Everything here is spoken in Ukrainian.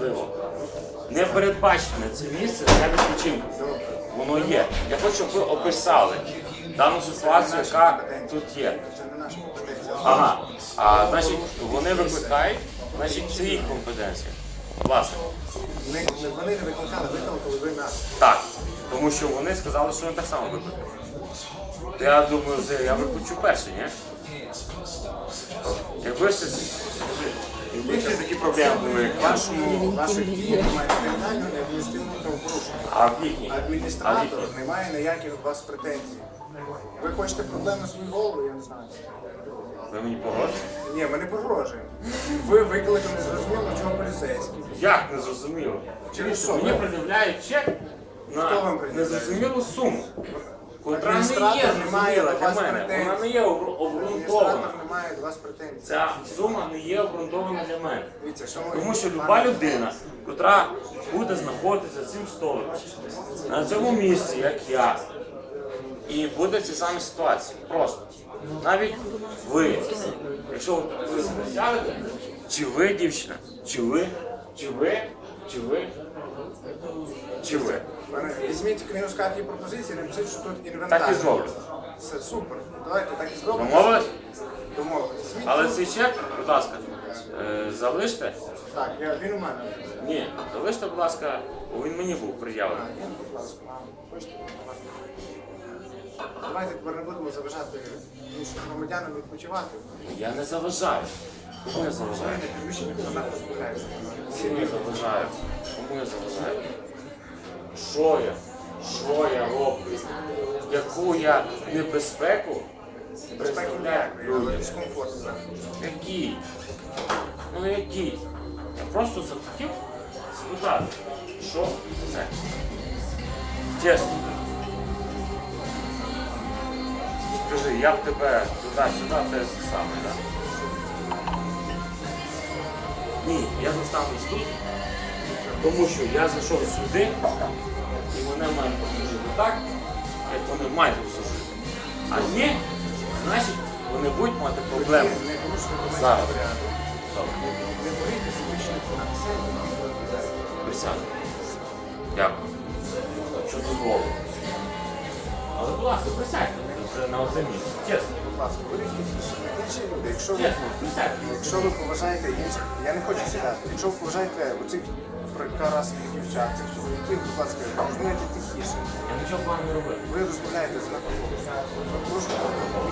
важливо. Не передбачене це місце для відпочинку. Воно є. Я хочу, щоб ви описали дану ситуацію, яка тут є. Ага. А значить, вони викликають, значить, це їх компетенція. Власне. Вони не викликали, викликали ви нас. Так. Тому що вони сказали, що вони так само викликають. То я думаю, я викличу перший, ні? Якби ж це проблеми вашому ваших дій немає кримінального і адміністративного правопорушення. а в їхній. Адміністратор не має ніяких до вас претензій. Ви хочете проблем на свою голову, я не знаю. Ви мені погрожуєте? Ні, ми не погрожуємо. Ви викликали незрозуміло, чого поліцейські. Як не зрозуміло? Через що? Мені пред'являють чек Хто вам на пред'являє? незрозумілу суму. Котра не є Адміністратор не має зрозуміла до для вас мене. Вона не є обру- обґрунтована. Адміністратор не має до вас претензій. Ця сума не є обґрунтована для мене. Дивіться, шановні Тому що пане- люба людина, котра буде знаходитися цим столиком, на цьому місці, як я, і буде в цій самій ситуації. Просто. Навіть ви, якщо ви сядете, чи ви дівчина, чи ви, чи ви, чи ви, чи ви. Візьміть і пропозиції, напишіть, що тут інвентар. Так і зроблю. Все, супер. Давайте так і зробимо. Домовились? Домовились. Візьміть Але цей чек, будь ласка, е, залиште. Так, я, він у мене. Ні, залиште, будь ласка, він мені був. А, він, будь ласка, мам. Хочете? будь ласка. Давайте тепер не будемо заважати іншим громадянам відпочивати. Я не заважаю. Кому я заважаю? Не підвищені громадян. Кому я заважаю? Що я? Що я роблю? Яку я небезпеку Безпеки представляю людям? Які? Ну які? Я просто захотів спитати, що це? Чесно. Скажи, я в тебе туди-сюди, те саме, так? Ні, я застанусь тут, тому що я зайшов сюди і мене мають послужити так, як вони мають послужити. А ні, значить вони будуть мати проблеми. Зараз. Присяду. Дякую. Що дозволив. Ласка, присядьте це на оце місце. Чесно. Будь ласка, тихіше. Інші люди, якщо ви, Чесно, присядьте. якщо ви поважаєте інших, я не хочу сідати. Якщо ви поважаєте оцих прекрасних дівчат, цих чоловіків, будь ласка, розмовляйте тихіше. Я нічого вам не робив. Ви розмовляєте з. Ви